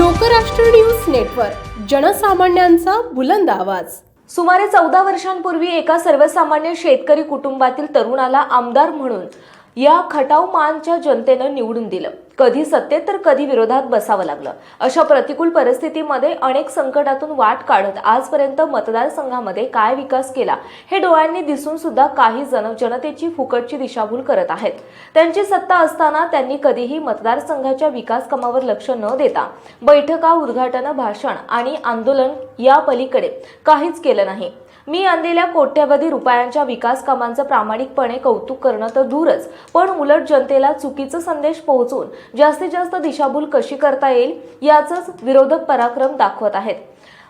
Lokrashtra news network जनसामान्यांचा बुलंद आवाज. सुमारे चौदा वर्षांपूर्वी एका सर्वसामान्य शेतकरी कुटुंबातील तरुणाला आमदार म्हणून या खटाव मानच्या जनतेनं निवडून दिलं. कधी सत्तेत तर कधी विरोधात बसावं लागलं. अशा प्रतिकूल परिस्थितीमध्ये अनेक संकटातून वाट काढत आजपर्यंत मतदारसंघामध्ये काय विकास केला हे डोळ्यांनी दिसून सुद्धा काही जण जनतेची फुकटची दिशाभूल करत आहेत. त्यांची सत्ता असताना त्यांनी कधीही मतदारसंघाच्या विकास कामावर लक्ष न देता बैठका उद्घाटन भाषण आणि आंदोलन या पलीकडे काहीच केलं नाही. मी आणलेल्या कोट्यवधी रुपयांच्या विकास कामांचं प्रामाणिकपणे कौतुक करणं तर दूरच पण उलट जनतेला चुकीचा संदेश पोहोचून जास्तीत जास्त दिशाभूल कशी करता येईल याचंच विरोधक पराक्रम दाखवत आहेत.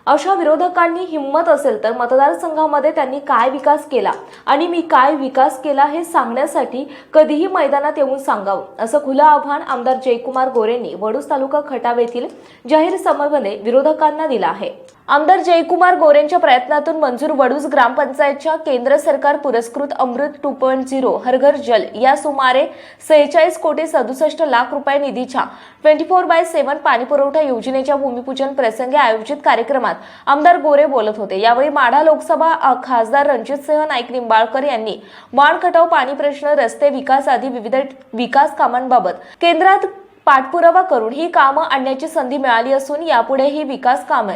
अशा विरोधकांनी हिंमत असेल तर मतदारसंघामध्ये त्यांनी काय विकास केला आणि मी काय विकास केला हे सांगण्यासाठी कधीही मैदानात येऊन सांगावं असं खुलं आव्हान आमदार जयकुमार गोरेंनी वडूस तालुका खटाव येथील जाहीर सभेमध्ये विरोधकांना दिलं आहे. आमदार जयकुमार गोरेंच्या प्रयत्नातून मंजूर वडूज ग्रामपंचायतच्या केंद्र सरकार पुरस्कृत अमृत टू पॉईंट झिरो हरघर जल या सुमारे सेहेचाळीस कोटी सदुसष्ट लाख रुपये निधीच्या ट्वेंटी फोर बाय सेव्हन पाणीपुरवठा योजनेच्या भूमिपूजन प्रसंगी आयोजित कार्यक्रमात आमदार गोरे बोलत होते. यावेळी माढा लोकसभा खासदार रणजितसिंह नाईक निंबाळकर यांनी माण खटाव पाणी प्रश्न रस्ते विकास आदी विविध विकास कामांबाबत केंद्रात पाठपुरावा करून ही कामं आणण्याची संधी मिळाली असून यापुढे ही विकास कामे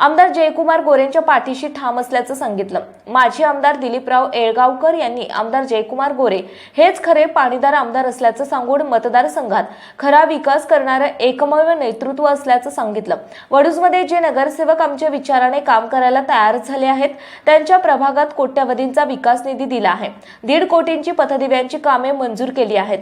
आमदार जयकुमार गोरेंच्या पाठीशी ठाम असल्याचं सांगितलं. माजी आमदार दिलीपराव येळगावकर यांनी आमदार जयकुमार गोरे हेच खरे पाणीदार आमदार असल्याचं सांगून मतदारसंघात खरा विकास करणारं एकमेव नेतृत्व असल्याचं सांगितलं. वडूजमध्ये जे नगरसेवक आमच्या विचाराने काम करायला तयार झाले आहेत त्यांच्या प्रभागात कोट्यवधींचा विकास निधी दिला आहे. दीड कोटींची पथदिव्यांची कामे मंजूर केली आहेत.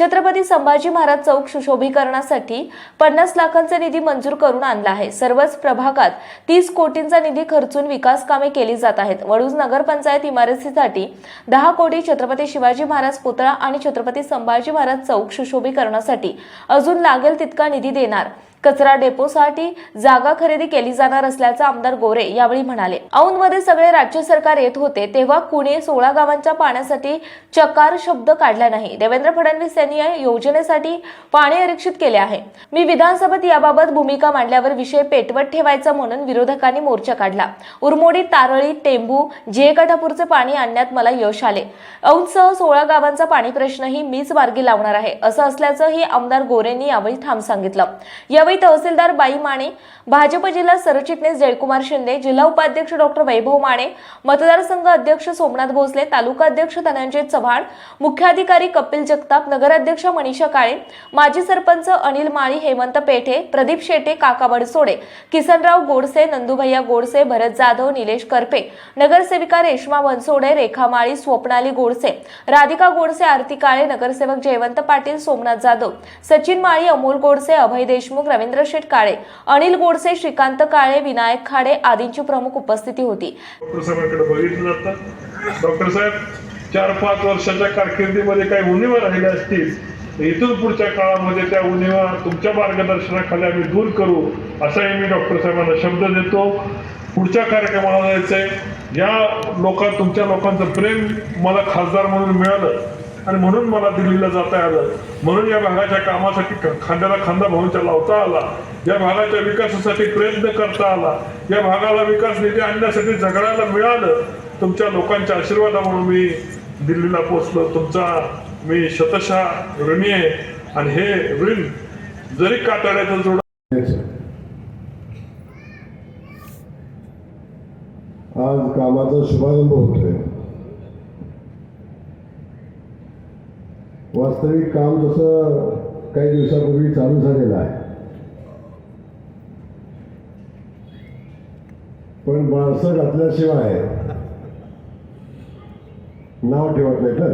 छत्रपती संभाजी महाराज चौक सुशोभीकरणासाठी पन्नास लाखांचा निधी मंजूर करून आणला आहे. सर्वच प्रभागात तीस कोटींचा निधी खर्चून विकास कामे केली जात आहेत. वडूज नगरपंचायत इमारतीसाठी दहा कोटी छत्रपती शिवाजी महाराज पुतळा आणि छत्रपती संभाजी महाराज चौक सुशोभीकरणासाठी अजून लागेल तितका निधी देणार. कचरा डेपोसाठी जागा खरेदी केली जाणार असल्याचं आमदार गोरे यावेळी म्हणाले. औंधमध्ये सगळे राज्य सरकार येत होते तेव्हा कुणी सोळा गावांच्या पाण्यासाठी चकार शब्द काढला नाही. देवेंद्र फडणवीस यांनी या योजनेसाठी पाणी आरक्षित केले आहे. मी विधानसभेत याबाबत भूमिका मांडल्यावर विषय पेटवत ठेवायचा म्हणून विरोधकांनी मोर्चा काढला. उरमोडी तारळी टेंबू जे पाणी आणण्यात मला यश आले. औंधसह सोळा गावांचा पाणी प्रश्नही मीच मार्गी लावणार आहे असं असल्याचंही आमदार गोरेंनी यावेळी ठाम सांगितलं. यावेळी तहसीलदार बाई माने भाजप जिल्हा सरचिटणीस जयकुमार शिंदे जिल्हा उपाध्यक्ष डॉक्टर वैभव माने मतदारसंघ अध्यक्ष सोमनाथ भोसले तालुका अध्यक्ष धनंजय चव्हाण मुख्याधिकारी कपिल जगताप नगराध्यक्ष मनीषा काळे माजी सरपंच अनिल माळी हेमंत पेठे प्रदीप शेटे काका बडसोडे किसनराव गोडसे नंदुभैया गोडसे भरत जाधव निलेश करपे नगरसेविका रेश्मा बनसोडे रेखा माळी स्वप्नाली गोडसे राधिका गोडसे आरती काळे नगरसेवक जयवंत पाटील सोमनाथ जाधव सचिन माळी अमोल गोडसे अभय देशमुख रवींद्र शेठ काळे अनिल गोडसे श्रीकांत काळे विनायक खाडे आदींची प्रमुख उपस्थिती होती. डॉक्टर साहेब चार पाच वर्षाच्या कारकिर्दीमध्ये काही उणीवा राहिल्या असतील. इथून पुढच्या काळामध्ये त्या उणीवा तुमच्या मार्गदर्शनाखाली आम्ही दूर करू असाही मी डॉक्टर साहेबांना शब्द देतो. पुढच्या कार्यक्रमाला जायचंय. या लोकां तुमच्या लोकांचं प्रेम मला खासदार म्हणून मिळालं. आणि म्हणून मला दिल्लीला जाता आलं. म्हणून या भागाच्या कामासाठी खांद्याला खांदा भाऊंच्या लावता आला. या भागाच्या विकासासाठी प्रयत्न करता आला. या भागाला विकास निधी आणण्यासाठी झगडायला मिळालं. तुमच्या लोकांच्या आशीर्वादामुळे मी दिल्लीला पोचलो तुमचा मी शतशा ऋणी आहे. आणि हे ऋण जरी काटाळ्याचं जोड आज कामाचा शुभारंभ होतोय. वास्तविक काम तसं काही दिवसापूर्वी चालू झालेलं आहे. पण माणसं घातल्याशिवाय नाव ठेवत नाही तर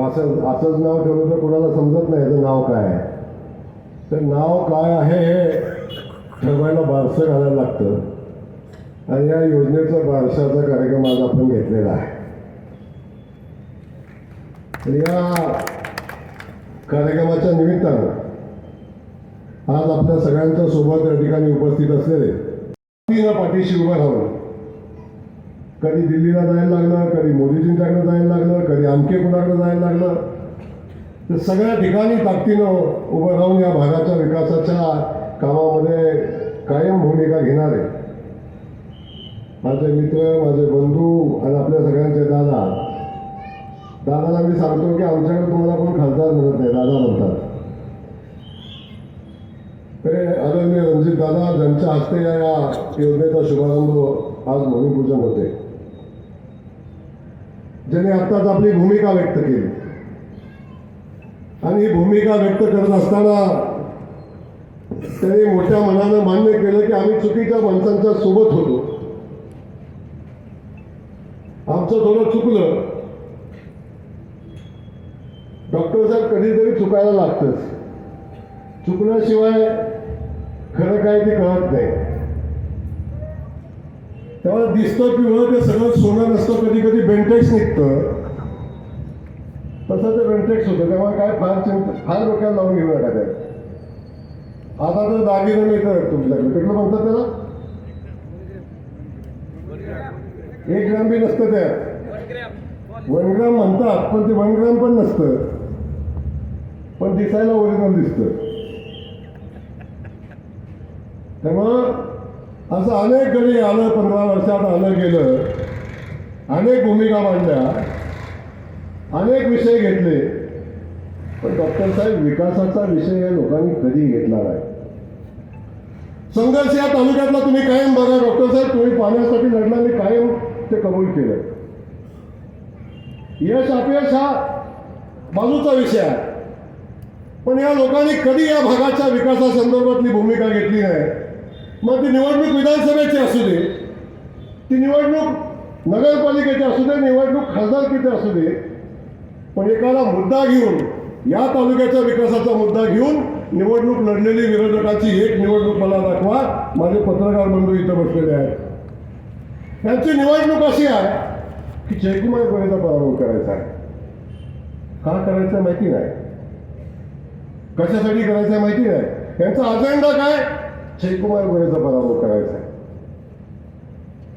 असं असंच नाव ठेवलं तर कोणाला समजत नाही याचं नाव काय आहे. तर नाव काय आहे हे ठरवायला बारसं घालायला लागतं. आणि या योजनेचा बारशाचा कार्यक्रम आज आपण घेतलेला आहे. तर या कार्यक्रमाच्या निमित्तानं आज आपल्या सगळ्यांच्या सोबत या ठिकाणी उपस्थित असलेले पाठीशी उभं राहून कधी दिल्लीला जायला लागलं कधी मोदीजींच्याकडे जायला लागलं कधी आमके कुणाकडे जायला लागलं तर सगळ्या ठिकाणी ताकदीनं उभं राहून या भागाच्या विकासाच्या कामामध्ये कायम भूमिका घेणारे माझे मित्र माझे बंधू आणि आपल्या सगळ्यांचे दादा दादाला मी सांगतो की आमच्याकडे तुम्हाला कोण खासदार म्हणत नाही दादा म्हणतात. ते आदरणीय रणजित दादा ज्यांच्या हस्ते या या योजनेचा शुभारंभ आज भूमिपूजन होते ज्यांनी आत्ताच आपली भूमिका व्यक्त केली. आणि ही भूमिका व्यक्त करत असताना त्यांनी मोठ्या मनानं मान्य केलं की आम्ही चुकीच्या माणसांच्या सोबत होतो. आमचं थोडं चुकलं. डॉक्टर साहेब कधीतरी चुकायला लागतंच. चुकल्याशिवाय खरं काय ते कळत नाही. तेव्हा दिसतं पिवळं ते सगळं सोनं नसतं कधी कधी बेंटेक्स निघतं. तसं ते बेंटेक्स होतं. तेव्हा काय फार चिंता फार डोक्याला लावून घेऊ नका त्या. आता तर दागिने मिळतं तुमच्याकडे. तिकडं म्हणतात त्याला? एक ग्राम बी नसतं त्यात. वन ग्राम म्हणतात पण ते वन ग्राम पण नसतं. पण दिसायला ओरिजिनल दिसत तेव्हा असं अनेक गडी आलं पंधरा वर्षात आलं गेलं अनेक भूमिका मांडल्या अनेक विषय घेतले पण डॉक्टर साहेब विकासाचा विषय या लोकांनी कधी घेतला नाही. संघर्ष या तालुक्यातला तुम्ही कायम बघा डॉक्टर साहेब तुम्ही पाण्यासाठी लढणारे कायम ते कबूल केलं. यश अपयश हा बाजूचा विषय आहे. पण या लोकांनी कधी या भागाच्या विकासासंदर्भातली भूमिका घेतली नाही? मग ती निवडणूक विधानसभेची असू दे ती निवडणूक नगरपालिकेची असू दे निवडणूक खासदारकीची असू दे पण एखादा मुद्दा घेऊन या तालुक्याच्या विकासाचा मुद्दा घेऊन निवडणूक लढलेली विरोधकाची एक निवडणूक मला दाखवा माझे पत्रकार बंधू इथं बसलेले आहेत. त्यांची निवडणूक अशी आहे की जयकुमार गोरेचा पराभव करायचा आहे. का करायचं माहिती नाही. कशासाठी करायचं आहे माहिती नाही. त्यांचा अजेंडा काय? जयकुमार गोरेचा पराभव करायचा. आहे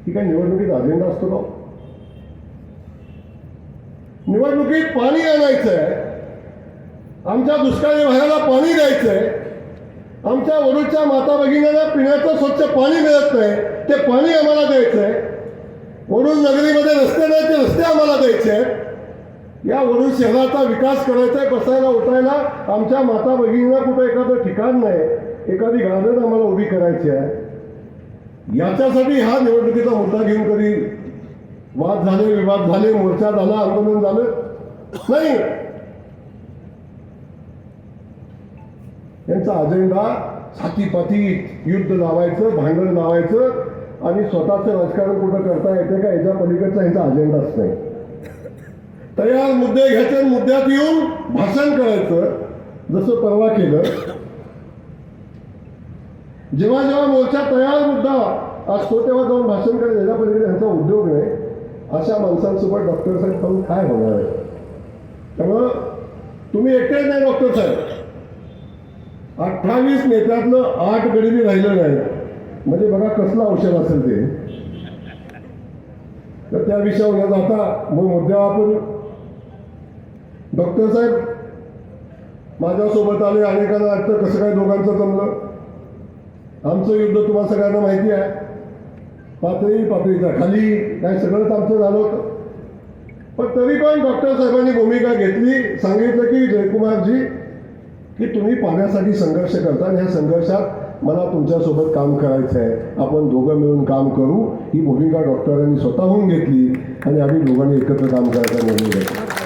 ही काय निवडणुकीत अजेंडा असतो का? निवडणुकीत पाणी आणायचं आहे आमच्या दुष्काळी भागाला पाणी द्यायचं आहे आमच्या वडूच्या माता भगिनींना पिण्याचं स्वच्छ पाणी मिळत नाही. ते पाणी आम्हाला द्यायचं आहे वडूळ नगरीमध्ये रस्ते नाही ते रस्ते आम्हाला द्यायचे आहेत या वडूळ शहराचा विकास करायचा आहे बसायला उठायला आमच्या माता भगिनींना कुठं एखादं ठिकाण नाही एखादी गार्डन आम्हाला उभी करायची आहे. याच्यासाठी हा निवडणुकीचा मुद्दा घेऊन कधी वाद झाले विवाद झाले मोर्चा झाला आंदोलन झालं? नाही. यांचा अजेंडा छातीपाती युद्ध लावायचं भांडण लावायचं आणि स्वतःचं राजकारण कुठं करता येते का याच्या पलीकडचा यांचा अजेंडाच नाही. तयार मुद्दे घ्यायचे मुद्द्यात येऊन भाषण करायचं. जसं परवा केलं. जेव्हा जेव्हा मोर्चा तयार मुद्दा असतो तेव्हा जाऊन भाषण करायचं. याच्या पलीकडे यांचा उद्योग नाही. अशा माणसांसोबत डॉक्टर साहेब पण काय होणार आहे? त्यामुळं तुम्ही एकटे नाही डॉक्टर साहेब. अठ्ठावीस नेत्यातलं आठ गडी राहिलं नाही. म्हणजे बघा कसलं औषध असेल ते. तर त्या विषयावर न जाता. मग मुद्द्यावर आपण डॉक्टर साहेब माझ्यासोबत आले अनेकांना वाटतं कसं काय दोघांचं जमलं. आमचं युद्ध तुम्हाला सगळ्यांना माहिती आहे. पातळी पातळीचा खाली काय सगळंच आमचं झालं होतं. पण तरी पण डॉक्टर साहेबांनी भूमिका घेतली. सांगितलं की जयकुमारजी की तुम्ही पाण्यासाठी संघर्ष करता आणि ह्या संघर्षात मला तुमच्यासोबत काम करायचं आहे. आपण दोघं मिळून काम करू. ही भूमिका डॉक्टरांनी स्वतःहून घेतली आणि आम्ही दोघांनी एकत्र काम करायचा निर्णय घेतला.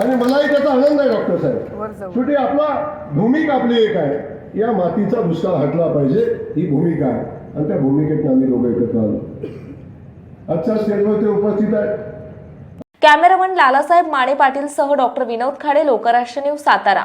आणि मलाही त्याचा आनंद आहे डॉक्टर साहेब. शेवटी आपला भूमिका आपली एक आहे. या मातीचा दुष्काळ हटला पाहिजे ही भूमिका आहे. आणि त्या भूमिकेत आम्ही दोघं एकत्र आलो. आजच्या स्टेजवर ते उपस्थित आहेत. कॅमेरामन लालासाहेब माने पाटील सह doctor Vinod Khade Lokrashtra news Satara.